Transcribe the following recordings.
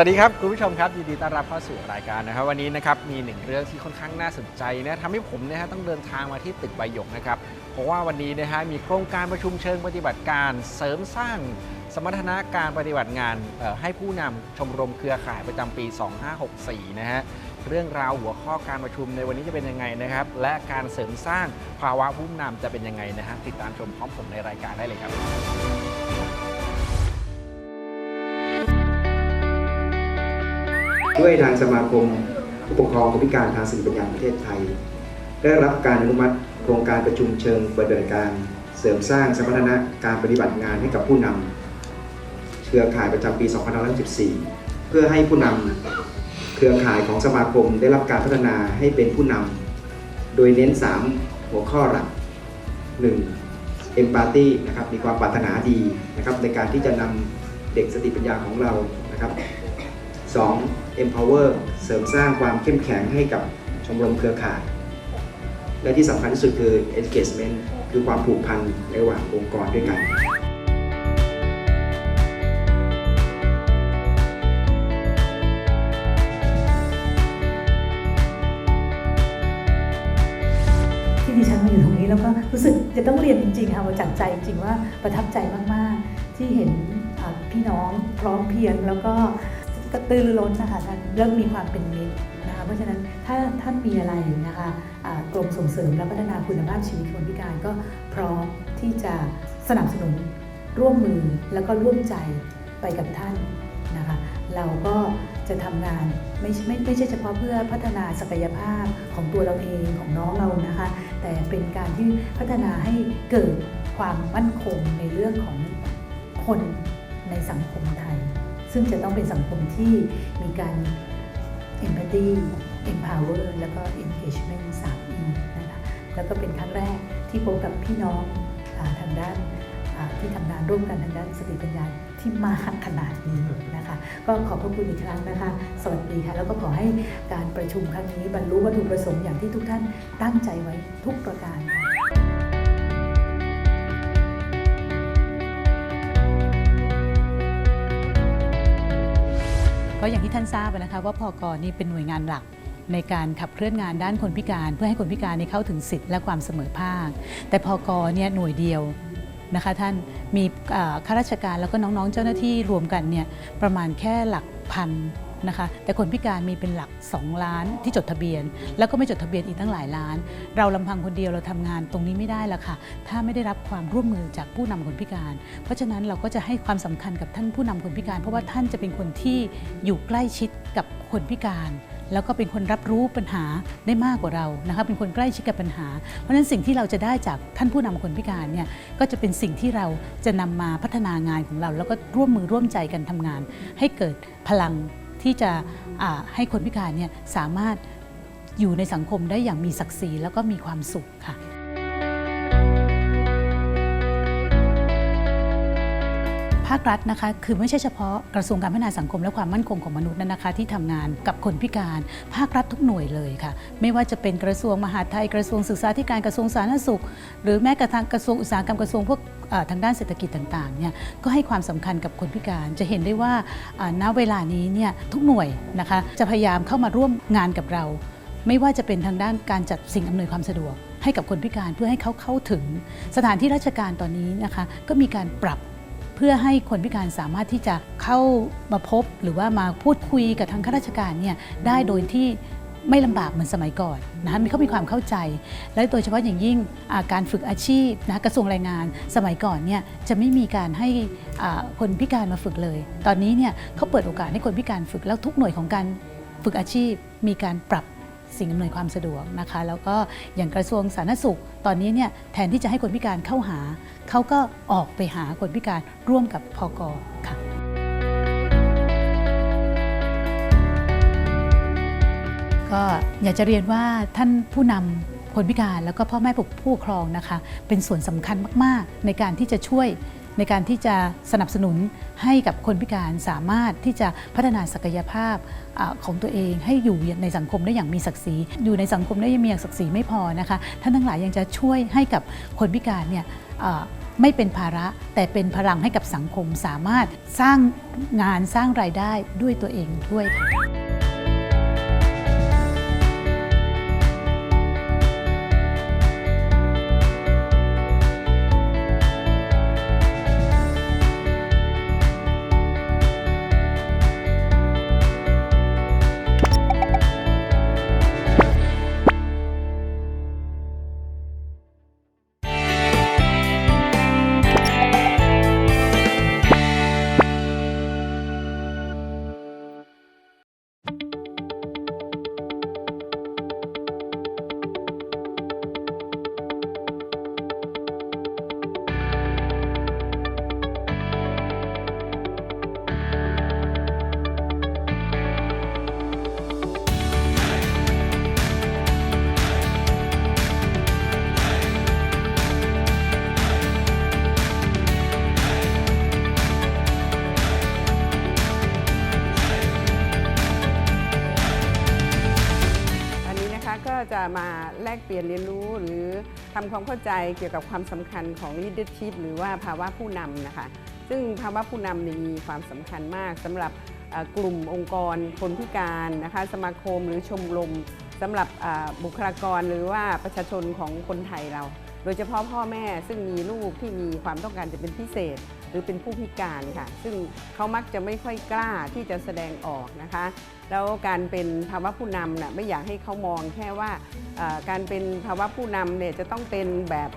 วัสดีครับคุณผู้ชมครับยินดีต้อนรับเข้าสู่รายการนะครับ วันนี้นะครับมีหนึ่งเรื่องที่ค่อนข้างน่าสนใจนะทำให้ผมนะฮะต้องเดินทางมาที่ตึกใบหยกนะครับเพราะว่าวันนี้นะฮะมีโครงการประชุมเชิงปฏิบัติการเสริมสร้างสมรรถนะการปฏิบัติงานให้ผู้นำชมรมเครือข่ายประจำปี 2564 นะฮะเรื่องราวหัวข้อการประชุมในวันนี้จะเป็นยังไงนะครับ และการเสริมสร้างภาวะผู้นำจะเป็นยังไงนะฮะติดตามชมพร้อมผมในรายการได้เลยครับ ด้วยทางสมาคมผู้ปกครองคนพิการทางสติปัญญาประเทศไทย ได้รับการอนุมัติโครงการประชุมเชิงปฏิบัติการเสริมสร้างสมรรถนะการปฏิบัติงานให้กับผู้นำเครือข่ายประจำปี 2514 เพื่อให้ผู้นำเครือข่ายของสมาคมได้รับการพัฒนาให้เป็นผู้นำโดยเน้น 3 หัวข้อหลัก 1. empathy นะครับมีความปรารถนาดีนะครับในการที่จะนำเด็กสติปัญญาของเรานะครับ 2. empower เสริมสร้างความเข้มแข็งให้กับชมรมเครือข่าย และที่สำคัญที่สุดคือ engagement คือความผูกพันระหว่างองค์กรด้วยกันที่ดิฉันมาอยู่ตรงนี้แล้วก็รู้สึกจะต้องเรียนจริงๆค่ะว่าจากใจจริงว่าประทับใจมาก ๆ ที่เห็นพี่น้องพร้อมเพรียงแล้วก็ กระตือรือร้นนะคะท่านเริ่มมีความเป็นมิตรนะคะเพราะฉะนั้นถ้าท่านมีอะไรนะคะอ่ากรมส่งเสริมและพัฒนาคุณภาพชีวิตคนพิการก็พร้อมที่จะสนับสนุนร่วมมือแล้วก็ร่วมใจไปกับท่านนะคะเราก็จะทำงานไม่ไม่ไม่ใช่เฉพาะเพื่อพัฒนาศักยภาพของตัวเราเองของน้องเรานะคะ แต่เป็นการที่พัฒนาให้เกิดความมั่นคงในเรื่องของคนในสังคมไทย ซึ่งจะต้องเป็นสังคมที่มีการ empathy empower แล้วก็ engagement 3 E นะคะแล้วก็เป็นครั้งแรกที่พบกับพี่น้องอทางด้านที่ทำงานร่วมกันทางด้านสติปัญญาที่มากขนาดนี้นะคะ ก็ขอบพระคุณอีกครั้งนะคะ สวัสดีค่ะ แล้วก็ขอให้การประชุมครั้งนี้บรรลุวัตถุประสงค์อย่างที่ทุกท่านตั้งใจไว้ทุกประการ ก็อย่างที่ท่านทราบนะคะว่าพอกนี่เป็นหน่วยงานหลักในการขับเคลื่อนงานด้านคนพิการเพื่อให้คนพิการนี้เข้าถึงสิทธิและความเสมอภาค แต่พอกเนี่ยหน่วยเดียวนะคะท่านมีข้าราชการแล้วก็น้องๆเจ้าหน้าที่รวมกันเนี่ยประมาณแค่หลักพัน นะคะแต่คนพิการมีเป็นหลัก 2 ล้านที่จดทะเบียน แล้วก็ไม่จดทะเบียนอีกตั้งหลายล้าน เราลำพังคนเดียวเราทำงานตรงนี้ไม่ได้ละค่ะ ถ้าไม่ได้รับความร่วมมือจากผู้นำคนพิการ เพราะฉะนั้นเราก็จะให้ความสำคัญกับท่านผู้นำคนพิการ เพราะว่าท่านจะเป็นคนที่อยู่ใกล้ชิดกับคนพิการแล้วก็เป็นคนรับรู้ปัญหาได้มากกว่าเรานะคะเป็นคนใกล้ชิดกับปัญหา เพราะฉะนั้นสิ่งที่เราจะได้จากท่านผู้นำคนพิการเนี่ยก็จะเป็นสิ่งที่เราจะนำมาพัฒนางานของเรา แล้วก็ร่วมมือร่วมใจกันทำงาน ให้เกิดพลัง ที่จะให้คนพิการเนี่ยสามารถอยู่ในสังคมได้อย่างมีศักดิ์ศรีแล้วก็มีความสุขค่ะภาครัฐนะคะคือไม่ใช่เฉพาะกระทรวงการพัฒนาสังคมและความมั่นคงของมนุษย์นั่นนะคะ ที่ทำงานกับคนพิการ ภาครัฐทุกหน่วยเลยค่ะ ไม่ว่าจะเป็นกระทรวงมหาดไทยกระทรวงศึกษาธิการกระทรวงสาธารณสุข หรือแม้กระทั่งกระทรวงอุตสาหกรรมกระทรวงพวก ทางด้านเศรษฐกิจต่างๆเนี่ยก็ให้ความสำคัญกับคนพิการจะเห็นได้ว่าอ่าณเวลานี้เนี่ยทุกหน่วยนะคะจะพยายามเข้ามาร่วมงานกับเรา ไม่ว่าจะเป็นทางด้านการจัดสิ่งอำนวยความสะดวก ให้กับคนพิการเพื่อให้เขาเข้าถึง สถานที่ราชการตอนนี้นะคะ ก็มีการปรับเพื่อให้คนพิการสามารถที่จะเข้ามาพบหรือว่ามาพูดคุยกับทางข้าราชการเนี่ยได้โดยที่ ไม่ลำบากเหมือนสมัยก่อนนะคะมีเขามีความเข้าใจ และโดยเฉพาะอย่างยิ่งาการฝึกอาชีพนะกระทรวงแรงงาน สมัยก่อนเนี่ยจะไม่มีการให้คนพิการมาฝึกเลย ตอนนี้เนี่ยเขาเปิดโอกาสให้คนพิการฝึกแล้วทุกหน่วยของการฝึกอาชีพ มีการปรับสิ่งอำนวยความสะดวกนะคะ แล้วก็อย่างกระทรวงสาธารณสุข ตอนนี้เนี่ยแทนที่จะให้คนพิการเข้าหา เขาก็ออกไปหาคนพิการร่วมกับพกค่ะ ก็อยากจะเรียนว่าท่านผู้นำคนพิการแล้วก็พ่อแม่ผู้ปกครองนะคะ เป็นส่วนสำคัญมาก ๆ ในการที่จะช่วยในการที่จะสนับสนุนให้กับคนพิการสามารถที่จะพัฒนาศักยภาพอของตัวเอง ให้อยู่ในสังคมได้อย่างมีศักดิ์ศรี อยู่ในสังคมได้ย่างมีศักดิ์ศรีไม่พอนะคะท่านทั้งหลายยังจะช่วยให้กับคนพิการเนี่ยไม่เป็นภาระแต่เป็นพลังให้กับสังคมสามารถสร้างงานสร้างรายได้ด้วยตัวเองด้วยค่ะ ลกเปลี่ยนเรียนรู้ หรือทำความเข้าใจเกี่ยวกับความสำคัญของ leadership หรือว่าภาวะผู้นำนะคะ ซึ่งภาวะผู้นำนี่มีความสำคัญมากสำหรับกลุ่มองค์กร คนพิการนะคะสมาคมหรือชมรมสำหรับบุคลากรหรือว่าประชาชนของคนไทยเรา โดยเฉพาะพ่อแม่ซึ่งมีลูกที่มีความต้องการจะเป็นพิเศษ หรือเป็นผู้พิการค่ะ ซึ่งเขามักจะไม่ค่อยกล้าที่จะแสดงออกนะคะ แล้วการเป็นภาวะผู้นำน่ะไม่อยากให้เขามองแค่ว่าการเป็นภาวะผู้นำเนี่ยจะต้องเป็นแบบ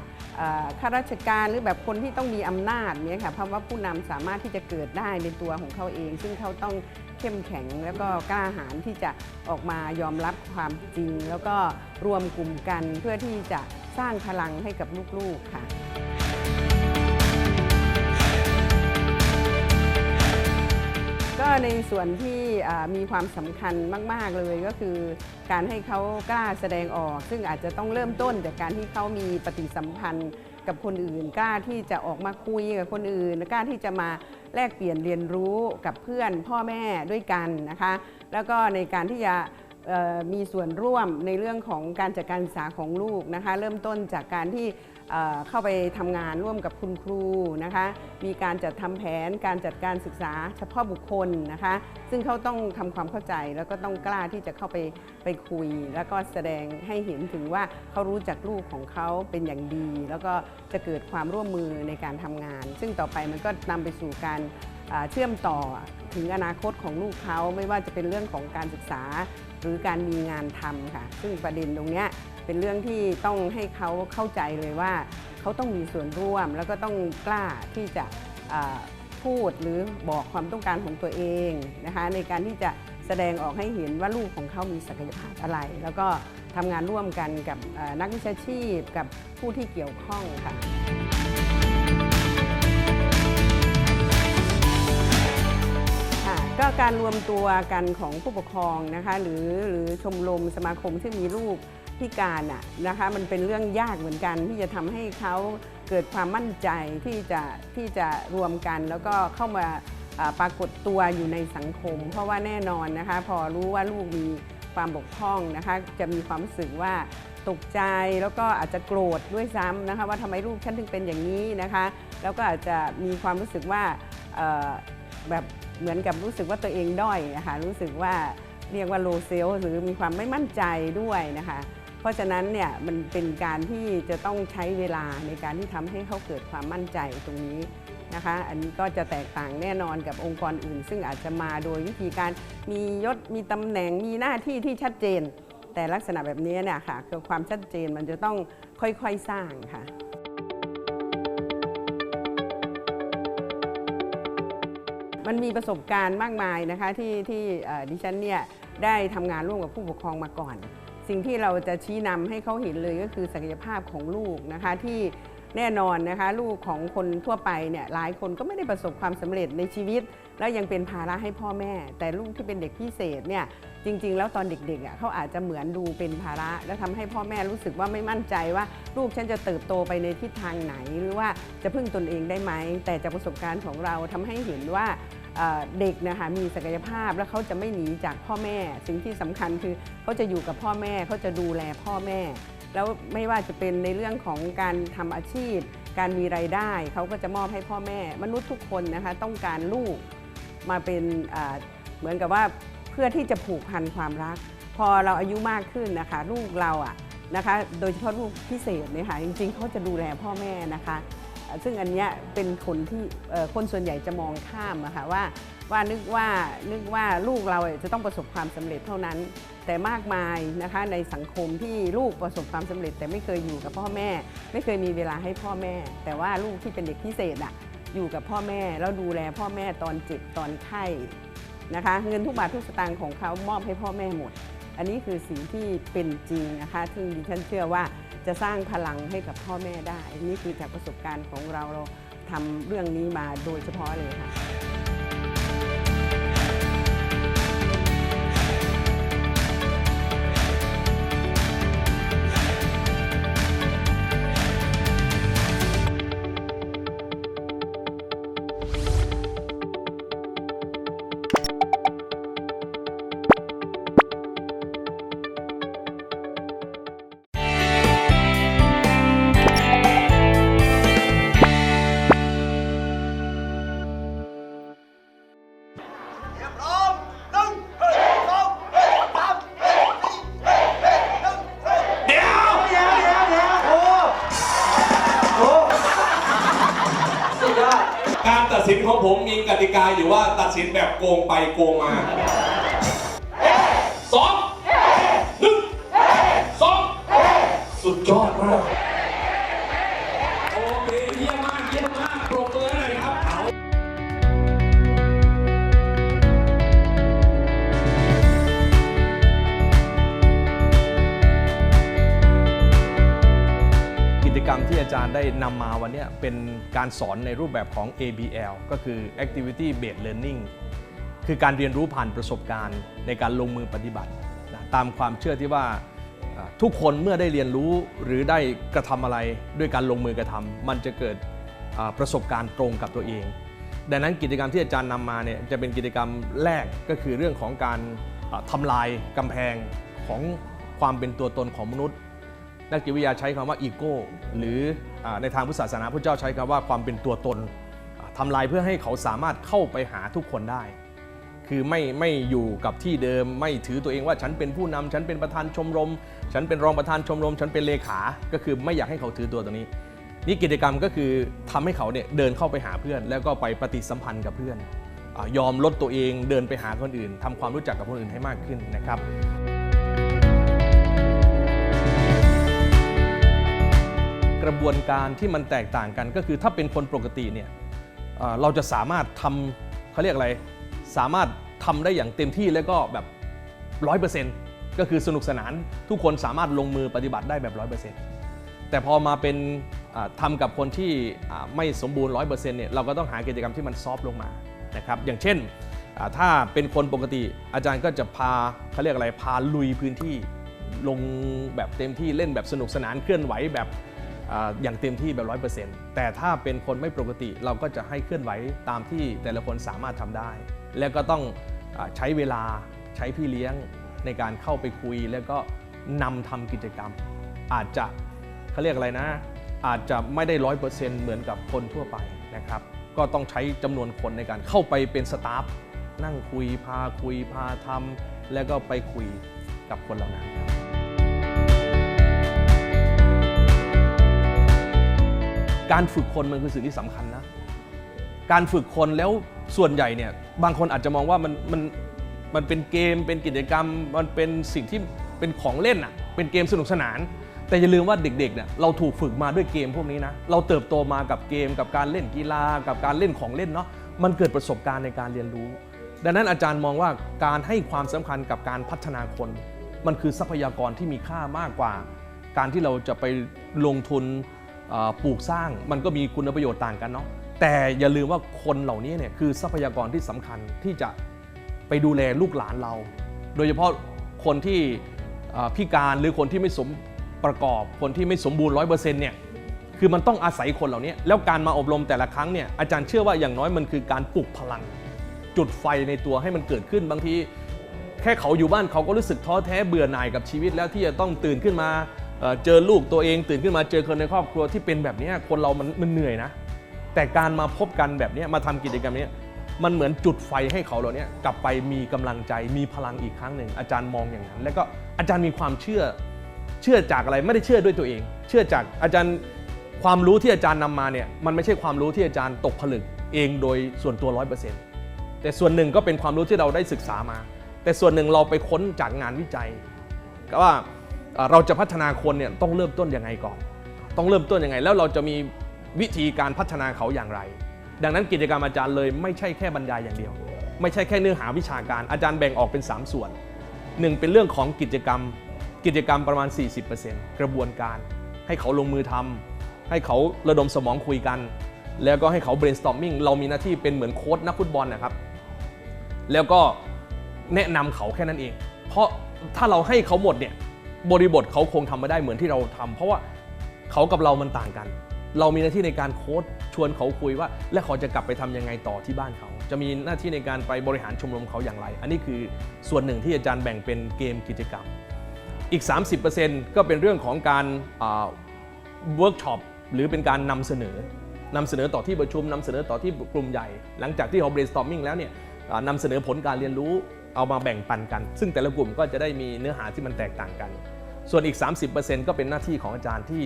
ข้าราชการหรือแบบคนที่ต้องมีอำนาจเนี่ยค่ะภาวะผู้นำสามารถที่จะเกิดได้ในตัวของเขาเอง ซึ่งเขาต้องเข้มแข็งแล้วก็กล้าหาญที่จะออกมายอมรับความจริง แล้วก็รวมกลุ่มกันเพื่อที่จะ สร้างพลังให้กับลูกๆค่ะก็ในส่วนที่มีความสำคัญมาก ๆ เลยก็คือ การให้เขากล้าแสดงออก ซึ่งอาจจะต้องเริ่มต้นจากการที่เขามีปฏิสัมพันธ์กับคนอื่น กล้าที่จะออกมาคุยกับคนอื่น กล้าที่จะมาแลกเปลี่ยนเรียนรู้กับเพื่อนพ่อแม่ด้วยกันนะคะ แล้วก็ในการที่จะ มีส่วนร่วมในเรื่องของการจัดการศึกษาของลูกนะคะ เริ่มต้นจากการที่เข้าไปทำงานร่วมกับคุณครูนะคะ มีการจัดทำแผนการจัดการศึกษาเฉพาะบุคคลนะคะ ซึ่งเขาต้องทำความเข้าใจแล้วก็ต้องกล้าที่จะเข้าไปไปคุย แล้วก็แสดงให้เห็นถึงว่าเขารู้จักลูกของเขาเป็นอย่างดี แล้วก็จะเกิดความร่วมมือในการทำงาน ซึ่งต่อไปมันก็นำไปสู่การเชื่อมต่อถึงอนาคตของลูกเขาไม่ว่าจะเป็นเรื่องของการศึกษา หรือการมีงานทำค่ะ ซึ่งประเด็นตรงนี้เป็นเรื่องที่ต้องให้เขาเข้าใจเลยว่า เขาต้องมีส่วนร่วม แล้วก็ต้องกล้าที่จะพูดหรือบอกความต้องการของตัวเองนะคะในการที่จะแสดงออกให้เห็นว่าลูกของเขามีศักยภาพอะไร แล้วก็ทำงานร่วมกันกับนักวิชาชีพกับผู้ที่เกี่ยวข้องค่ะ ก็การรวมตัวกันของผู้ปกครองนะคะหรือหรือชมรมสมาคมที่มีลูกพิการน่ะนะคะมันเป็นเรื่องยากเหมือนกันที่จะทำให้เขาเกิดความมั่นใจที่จะที่จะรวมกัน แล้วก็เข้ามาปรากฏตัวอยู่ในสังคม เพราะว่าแน่นอนนะคะ พอรู้ว่าลูกมีความบกพร่องนะคะจะมีความรู้สึกว่าตกใจแล้วก็อาจจะโกรธด้วยซ้ำนะคะว่าทำไมลูกฉันถึงเป็นอย่างนี้นะคะ แล้วก็อาจจะมีความรู้สึกว่าแบบ เหมือนกับรู้สึกว่าตัวเองด้อยนะคะรู้สึกว่าเรียกว่าโลเซลหรือมีความไม่มั่นใจด้วยนะคะ เพราะฉะนั้นเนี่ยมันเป็นการที่จะต้องใช้เวลาในการที่ทำให้เขาเกิดความมั่นใจตรงนี้นะคะ อันนี้ก็จะแตกต่างแน่นอนกับองค์กรอื่น ซึ่งอาจจะมาโดยวิธีการมียศมีตำแหน่งมีหน้าที่ที่ชัดเจน แต่ลักษณะแบบนี้เนี่ยค่ะคือความชัดเจนมันจะต้องค่อยๆสร้างค่ะ มันมีประสบการณ์มากมายนะคะที่ที่ดิฉันเนี่ยได้ทำงานร่วมกับผู้ปกครองมาก่อน สิ่งที่เราจะชี้นำให้เขาเห็นเลยก็คือศักยภาพของลูกนะคะที่แน่นอนนะคะลูกของคนทั่วไปเนี่ยหลายคนก็ไม่ได้ประสบความสำเร็จในชีวิต แล้วยังเป็นภาระให้พ่อแม่ แต่ลูกที่เป็นเด็กพิเศษเนี่ยจริง ๆ แล้วตอนเด็กๆอะเขาอาจจะเหมือนดูเป็นภาระ แล้วทำให้พ่อแม่รู้สึกว่าไม่มั่นใจว่า ลูกฉันจะเติบโตไปในทิศทางไหน หรือว่าจะพึ่งตนเองได้ไหมแต่จากประสบการณ์ของเราทำให้เห็นว่า เด็กนะคะมีศักยภาพแล้วเขาจะไม่หนีจากพ่อแม่ สิ่งที่สำคัญคือเขาจะอยู่กับพ่อแม่เขาจะดูแลพ่อแม่ แล้วไม่ว่าจะเป็นในเรื่องของการทำอาชีพ การมีไรายได้เขาก็จะมอบให้พ่อแม่ มนุษย์ทุกคนนะคะต้องการลูกมาเป็นเหมือนกับว่าเพื่อที่จะผูกพันความรัก พอเราอายุมากขึ้นนะคะลูกเราอะนะคะโดยเฉพาะลูกพิเศษเนี่ยค่ะจริงๆเขาจะดูแลพ่อแม่นะคะ ซึ่งอันเนี้ยเป็นคนที่คนส่วนใหญ่จะมองข้ามอะค่ะว่าว่านึกว่านึกว่าลูกเราจะต้องประสบความสำเร็จเท่านั้น แต่มากมายนะคะในสังคมที่ลูกประสบความสำเร็จ แต่ไม่เคยอยู่กับพ่อแม่ ไม่เคยมีเวลาให้พ่อแม่ แต่ว่าลูกที่เป็นเด็กพิเศษอะอยู่กับพ่อแม่แล้วดูแลพ่อแม่ตอนเจ็บตอนไข้นะคะเงินทุกบาททุกสตางค์ของเขามอบให้พ่อแม่หมด อันนี้คือสิ่งที่เป็นจริงนะคะซึ่งดิฉันเชื่อว่า จะสร้างพลังให้กับพ่อแม่ได้ นี่คือจากประสบการณ์ของเราเราทำเรื่องนี้มาโดยเฉพาะเลยค่ะ สุดยอดมาก โอเคเยี่ยมมากเยี่ยมมากปรบมือให้หน่อยครับเอากิจกรรมที่อาจารย์ได้นำมาวันเนี้ยเป็นการสอนในรูปแบบของ ABL ก็คือ Activity Based Learning คือการเรียนรู้ผ่านประสบการณ์ในการลงมือปฏิบัตินะตามความเชื่อที่ว่าอ่า ทุกคนเมื่อได้เรียนรู้หรือได้กระทำอะไรด้วยการลงมือกระทำมันจะเกิดประสบการณ์ตรงกับตัวเอง ดังนั้นกิจกรรมที่อาจารย์นำมาเนี่ยจะเป็นกิจกรรมแรกก็คือเรื่องของการอ่าทำลายกำแพงของความเป็นตัวตนของมนุษย์ นักจิตวิทยาใช้คำว่าอีโก้หรือในทางพุทธศาสนาพระเจ้าใช้คำว่าความเป็นตัวตนอ่าทำลายเพื่อให้เขาสามารถเข้าไปหาทุกคนได้ คือไม่ไม่อยู่กับที่เดิม ไม่ถือตัวเองว่าฉันเป็นผู้นำฉันเป็นประธานชมรม ฉันเป็นรองประธานชมรม ฉันเป็นเลขา ก็คือไม่อยากให้เขาถือตัวตรงนี้ นี่กิจกรรมก็คือทำให้เขาเนี่ยเดินเข้าไปหาเพื่อน แล้วก็ไปปฏิสัมพันธ์กับเพื่อนอยอมลดตัวเองเดินไปหาคนอื่นทำความรู้จักกับคนอื่นให้มากขึ้นนะครับกระบวนการที่มันแตกต่างกันก็คือถ้าเป็นคนปกติเนี่ยเราจะสามารถทำเขาเรียกอะไร สามารถ ทำได้อย่างเต็มที่แล้วก็แบบร้อยเปอร์เซ็นต์ก็คือสนุกสนานทุกคนสามารถลงมือปฏิบัติได้แบบร้อยเปอร์เซ็นต์แต่พอมาเป็นอ่าทำกับคนที่ไม่สมบูรณ์ร้อยเปอร์เซ็นต์เนี่ยเราก็ต้องหากิจกรรมที่มันซอฟต์ลงมานะครับอย่างเช่นถ้าเป็นคนปกติอาจารย์ก็จะพาเขาเรียกอะไรพาลุยพื้นที่ลงแบบเต็มที่เล่นแบบสนุกสนานเคลื่อนไหวแบบออย่างเต็มที่แบบร้อยเปอร์เซ็นต์แต่ถ้าเป็นคนไม่ปกติเราก็จะให้เคลื่อนไหวตามที่แต่ละคนสามารถทำได้ แล้วก็ต้อง ใช้เวลาใช้พี่เลี้ยงในการเข้าไปคุย แล้วก็นำทำกิจกรรม อาจจะเขาเรียกอะไรนะ อาจจะไม่ได้ร้อยเปอร์เซ็นเหมือนกับคนทั่วไปนะครับ ก็ต้องใช้จำนวนคนในการเข้าไปเป็นสตาฟนั่งคุยพาคุยพาทำแล้วก็ไปคุยกับคนเหล่านั้นครับการฝึกคนมันคือสิ่งที่สำคัญนะ การฝึกคนแล้ว ส่วนใหญ่เนี่ยบางคนอาจจะมองว่ามันมันมันเป็นเกมเป็นกิจกรรม มันเป็นสิ่งที่เป็นของเล่นอะเป็นเกมสนุกสนาน แต่อย่าลืมว่าเด็กๆเนี่ยเราถูกฝึกมาด้วยเกมพวกนี้นะเราเติบโตมากับเกมกับการเล่นกีฬา กับการเล่นของเล่นเนาะมันเกิดประสบการณ์ในการเรียนรู้ ดังนั้นอาจารย์มองว่าการให้ความสำคัญกับการพัฒนาคน มันคือทรัพยากรที่มีค่ามากกว่า การที่เราจะไปลงทุนปลูกสร้างมันก็มีคุณประโยชน์ต่างกันเนาะ แต่อย่าลืมว่าคนเหล่านี้เนี่ยคือทรัพยากรที่สำคัญที่จะไปดูแลลูกหลานเรา โดยเฉพาะคนที่เอ่อพิการหรือคนที่ไม่สมประกอบคนที่ไม่สมบูรณ์ร้อยเปอร์เซ็นต์เนี่ยคือมันต้องอาศัยคนเหล่านี้แล้วการมาอบรมแต่ละครั้งเนี่ยอาจารย์เชื่อว่าอย่างน้อยมันคือการปลุกพลัง จุดไฟในตัวให้มันเกิดขึ้นบางทีแค่เขาอยู่บ้านเขาก็รู้สึกท้อแท้เบื่อหน่ายกับชีวิตแล้วที่จะต้องตื่นขึ้นมาเจอลูกตัวเอง ตื่นขึ้นมาเจอคนในครอบครัวที่เป็นแบบนี้คนเรามันมันเหนื่อยนะ แต่การมาพบกันแบบนี้มาทำกิจกรรมนี้มันเหมือนจุดไฟให้เขาเหล่านี้กลับไปมีกำลังใจมีพลังอีกครั้งหนึ่งอาจารย์มองอย่างนั้น แล้วก็อาจารย์มีความเชื่อเชื่อจากอะไรไม่ได้เชื่อด้วยตัวเอง เชื่อจากอาจารย์ความรู้ที่อาจารย์นำมาเนี่ยมันไม่ใช่ความรู้ที่อาจารย์ตกผลึกเองโดยส่วนตัวร้อยเปอร์เซ็นต์แต่ส่วนหนึ่งก็เป็นความรู้ที่เราได้ศึกษามา แต่ส่วนหนึ่งเราไปค้นจากงานวิจัยก็ว่าเราจะพัฒนาคนเนี่ยต้องเริ่มต้นยังไงก่อน ต้องเริ่มต้นยังไง แล้วเราจะมี วิธีการพัฒนาเขาอย่างไร ดังนั้นกิจกรรมอาจารย์เลยไม่ใช่แค่บรรยายอย่างเดียว ไม่ใช่แค่เนื้อหาวิชาการอาจารย์แบ่งออกเป็น 3 ส่วนหนึ่งเป็นเรื่องของกิจกรรม กิจกรรมประมาณ 40%กระบวนการ ให้เขาลงมือทำให้เขาระดมสมองคุยกัน แล้วก็ให้เขา brainstorming เรามีหน้าที่เป็นเหมือนโค้ชนักฟุตบอลนะครับ แล้วก็แนะนำเขาแค่นั้นเอง เพราะถ้าเราให้เขาหมดเนี่ยบริบทเขาคงทำไม่ได้เหมือนที่เราทำเพราะว่าเขากับเรามันต่างกัน เรามีหน้าที่ในการโค้ชชวนเขาคุยว่า และเขาจะกลับไปทำยังไงต่อที่บ้านเขา จะมีหน้าที่ในการไปบริหารชมรมเขาอย่างไร อันนี้คือส่วนหนึ่งที่อาจารย์แบ่งเป็นเกมกิจกรรม อีก 30%ก็เป็นเรื่องของการเวิร์กช็อปหรือเป็นการนำเสนอนำเสนอต่อที่ประชุมนำเสนอต่อที่กลุ่มใหญ่ หลังจากที่เขา brainstorming แล้วเนี่ยนำเสนอผลการเรียนรู้เอามาแบ่งปันกัน ซึ่งแต่ละกลุ่มก็จะได้มีเนื้อหาที่มันแตกต่างกัน ส่วนอีก 30%ก็เป็นหน้าที่ของอาจารย์ที่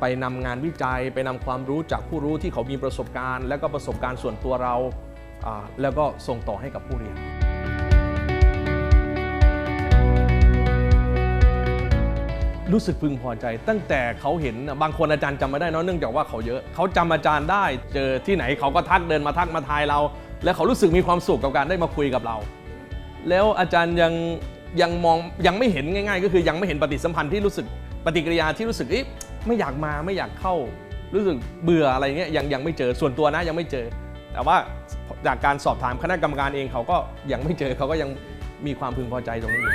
ไปนำงานวิจัย ไปนำความรู้จากผู้รู้ที่เขามีประสบการณ์ และก็ประสบการณ์ส่วนตัวเรา แล้วก็ส่งต่อให้กับผู้เรียน รู้สึกพึงพอใจ ตั้งแต่เขาเห็นบางคนอาจารย์จำไม่ได้เนอะเนื่องจากว่าเขาเยอะ เขาจำอาจารย์ได้ เจอที่ไหนเขาก็ทักเดินมาทักมาทายเรา แล้วเขารู้สึกมีความสุขกับการได้มาคุยกับเรา แล้วอาจารย์ยังยังมองยังไม่เห็นง่าย ๆ ก็คือยังไม่เห็นปฏิสัมพันธ์ที่รู้สึกปฏิกิริยาที่รู้สึกเอ๊ะ ไม่อยากมาไม่อยากเข้ารู้สึกเบื่ออะไรเงี้ยยังยังไม่เจอส่วนตัวนะยังไม่เจอ แต่ว่าจากการสอบถามคณะกรรมการเองเขาก็ยังไม่เจอเขาก็ยังมีความพึงพอใจตรงนี้อยู่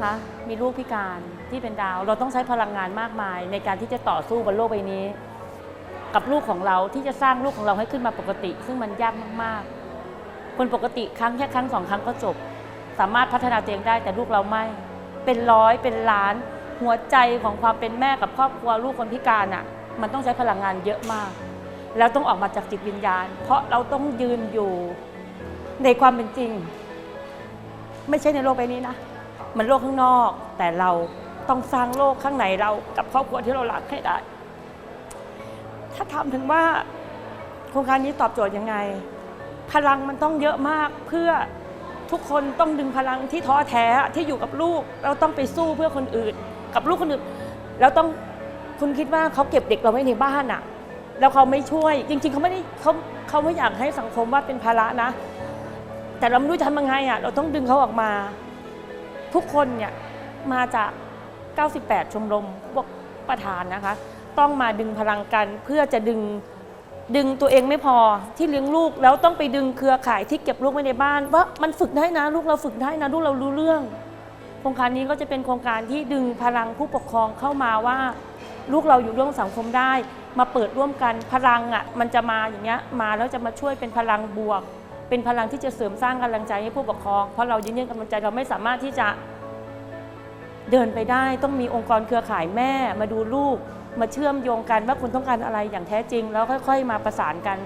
นะคะ มีลูกพิการที่เป็นดาว เราต้องใช้พลังงานมากมาย ในการที่จะต่อสู้บนโลกใบนี้ กับลูกของเราที่จะสร้างลูกของเราให้ขึ้นมาปกติ ซึ่งมันยากมากๆ คนปกติครั้งแค่ครั้งสองครั้งก็จบ สามารถพัฒนาตัวเองได้แต่ลูกเราไม่ เป็นร้อยเป็นล้าน หัวใจของความเป็นแม่กับครอบครัวลูกคนพิการอะ มันต้องใช้พลังงานเยอะมาก แล้วต้องออกมาจากจิตวิญญาณ เพราะเราต้องยืนอยู่ในความเป็นจริง ไม่ใช่ในโลกใบนี้นะ มันโลกข้างนอก แต่เราต้องสร้างโลกข้างในเรากับครอบครัวที่เรารักให้ได้ ถ้าถามถึงว่าโครงการนี้ตอบโจทย์ยังไง พลังมันต้องเยอะมากเพื่อทุกคนต้องดึงพลังที่ท้อแท้ที่อยู่กับลูก เราต้องไปสู้เพื่อคนอื่น กับลูกคนอื่นแล้วต้องคุณคิดว่าเขาเก็บเด็กเราไว้ในบ้านอะแล้วเขาไม่ช่วย จริง ๆเขาไม่ได้เขาเขาไม่อยากให้สังคมว่าเป็นภาระนะ แต่เราไม่รู้จะทำยังไงอะเราต้องดึงเขาออกมา ทุกคนเนี่ยมาจาก 98 ชมรมพวกประธานนะคะ ต้องมาดึงพลังกันเพื่อจะดึงดึงตัวเองไม่พอที่เลี้ยงลูกแล้วต้องไปดึงเครือข่ายที่เก็บลูกไว้ในบ้านว่ามันฝึกได้นะ ลูกเราฝึกได้นะ ลูกเรารู้เรื่อง โครงการนี้ก็จะเป็นโครงการที่ดึงพลังผู้ปกครองเข้ามาว่า ลูกเราอยู่ร่วมสังคมได้ มาเปิดร่วมกันพลังอะมันจะมาอย่างเงี้ยมาแล้วจะมาช่วยเป็นพลังบวก เป็นพลังที่จะเสริมสร้างกำลังใจให้ผู้ปกครอง เพราะเรายืนยันกำลังใจเราไม่สามารถที่จะเดินไปได้ต้องมีองค์กรเครือข่ายแม่มาดูลูก มาเชื่อมโยงกันว่าคุณต้องการอะไรอย่างแท้จริง แล้วค่อย ๆ มาประสานกัน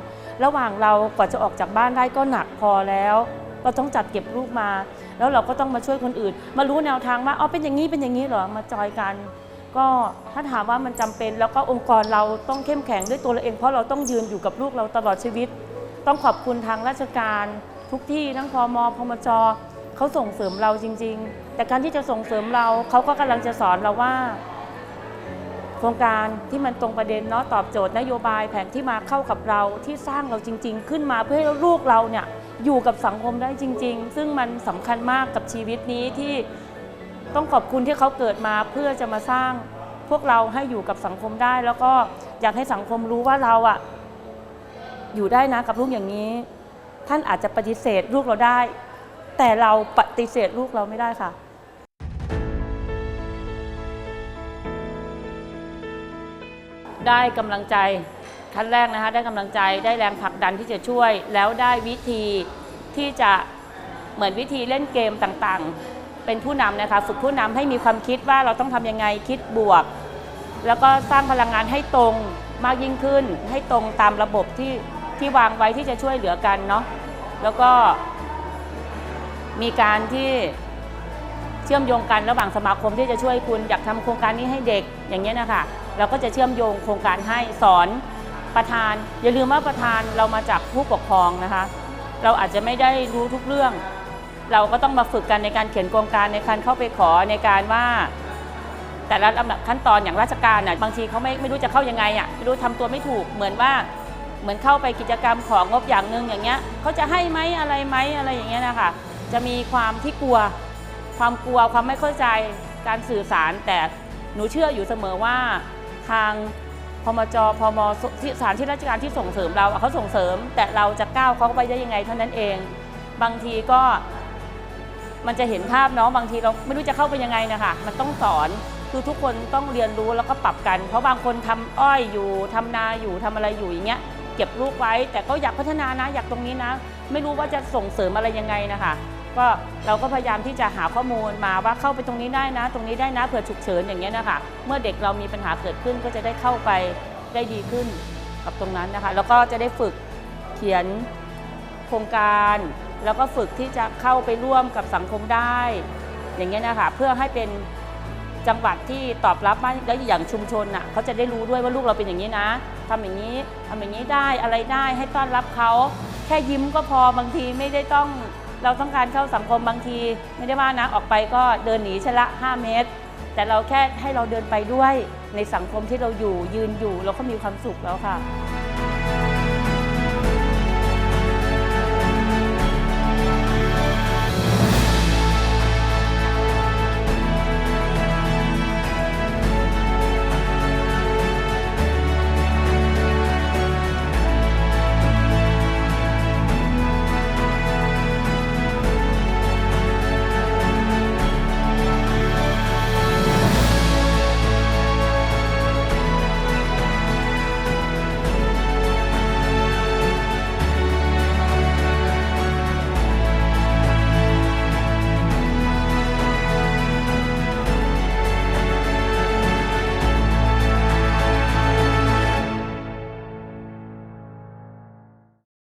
ระหว่างเรากว่าจะออกจากบ้านได้ก็หนักพอแล้วเราต้องจัดเก็บลูกมา แล้วเราก็ต้องมาช่วยคนอื่น มารู้แนวทางว่าอ๋อเป็นอย่างนี้เป็นอย่างนี้เหรอมาจอยกัน ก็ถ้าถามว่ามันจำเป็น แล้วก็องค์กรเราต้องเข้มแข็งด้วยตัวเราเอง เพราะเราต้องยืนอยู่กับลูกเราตลอดชีวิต ต้องขอบคุณทางราชการทุกที่ทั้งพมพมจเขาส่งเสริมเราจริง ๆ แต่การที่จะส่งเสริมเราเขาก็กำลังจะสอนเราว่า โครงการที่มันตรงประเด็นเนาะตอบโจทย์นโยบายแผนที่มาเข้ากับเราที่สร้างเราจริง ๆ ขึ้นมาเพื่อให้ลูกเราเนี่ยอยู่กับสังคมได้จริง ๆ ซึ่งมันสำคัญมากกับชีวิตนี้ที่ต้องขอบคุณที่เขาเกิดมาเพื่อจะมาสร้างพวกเราให้อยู่กับสังคมได้ แล้วก็อยากให้สังคมรู้ว่าเราอะ อยู่ได้นะกับลูกอย่างนี้ ท่านอาจจะปฏิเสธลูกเราได้ แต่เราปฏิเสธลูกเราไม่ได้ค่ะได้กำลังใจขั้นแรกนะคะได้กำลังใจได้แรงผลักดันที่จะช่วย แล้วได้วิธีที่จะเหมือนวิธีเล่นเกมต่างๆ เป็นผู้นำนะคะฝึกผู้นำให้มีความคิดว่าเราต้องทำยังไงคิดบวก แล้วก็สร้างพลังงานให้ตรงมากยิ่งขึ้น ให้ตรงตามระบบที่ ที่วางไว้ที่จะช่วยเหลือกันเนาะแล้วก็มีการที่เชื่อมโยงกันระหว่างสมาคมที่จะช่วยคุณอยากทำโครงการนี้ให้เด็กอย่างเงี้ยนะคะเราก็จะเชื่อมโยงโครงการให้สอนประธาน อย่าลืมว่าประธานเรามาจากผู้ปกครองนะคะ เราอาจจะไม่ได้รู้ทุกเรื่อง เราก็ต้องมาฝึกกันในการเขียนโครงการในการเข้าไปขอในการว่าแต่ละลำดับขั้นตอนอย่างราชการน่ะบางทีเขาไม่ไม่รู้จะเข้ายังไงอะไม่รู้ทำตัวไม่ถูกเหมือนว่า เหมือนเข้าไปกิจกรรมของงบอย่างหนึ่งอย่างเงี้ยเขาจะให้ไหมอะไรไหมอะไรอย่างเงี้ยนะคะจะมีความที่กลัว ความกลัวความไม่เข้าใจการสื่อสาร แต่หนูเชื่ออยู่เสมอว่าทางพมจพมที่สถานที่ราชการที่ส่งเสริมเราเขาส่งเสริม แต่เราจะก้าวเขาไปได้ยังไงเท่านั้นเอง บางทีก็มันจะเห็นภาพเนาะบางทีเราไม่รู้จะเข้าไปยังไงนะคะมันต้องสอนคือทุกคนต้องเรียนรู้แล้วก็ปรับกัน เพราะบางคนทำอ้อยอยู่ทำนาอยู่ทำอะไรอยู่อย่างเงี้ย เก็บลูกไว้ แต่ก็อยากพัฒนานะอยากตรงนี้นะ ไม่รู้ว่าจะส่งเสริมอะไรยังไงนะคะก็เราก็พยายามที่จะหาข้อมูลมาว่าเข้าไปตรงนี้ได้นะ ตรงนี้ได้นะเผื่อฉุกเฉินอย่างเงี้ยนะคะเมื่อเด็กเรามีปัญหาเกิดขึ้นก็จะได้เข้าไปได้ดีขึ้นกับตรงนั้นนะคะ แล้วก็จะได้ฝึกเขียนโครงการ แล้วก็ฝึกที่จะเข้าไปร่วมกับสังคมได้ อย่างเงี้ยนะคะเพื่อให้เป็น จังหวัดที่ตอบรับมากแล้วอย่างชุมชนน่ะเขาจะได้รู้ด้วยว่าลูกเราเป็นอย่างนี้นะทำอย่างนี้ทำอย่างนี้ได้อะไรได้ให้ต้อนรับเขาแค่ยิ้มก็พอบางทีไม่ได้ต้องเราต้องการเข้าสังคมบางที ไม่ได้ว่านะออกไปก็เดินหนีชะละ 5 เมตร แต่เราแค่ให้เราเดินไปด้วยในสังคมที่เราอยู่ยืนอยู่เราก็มีความสุขแล้วค่ะ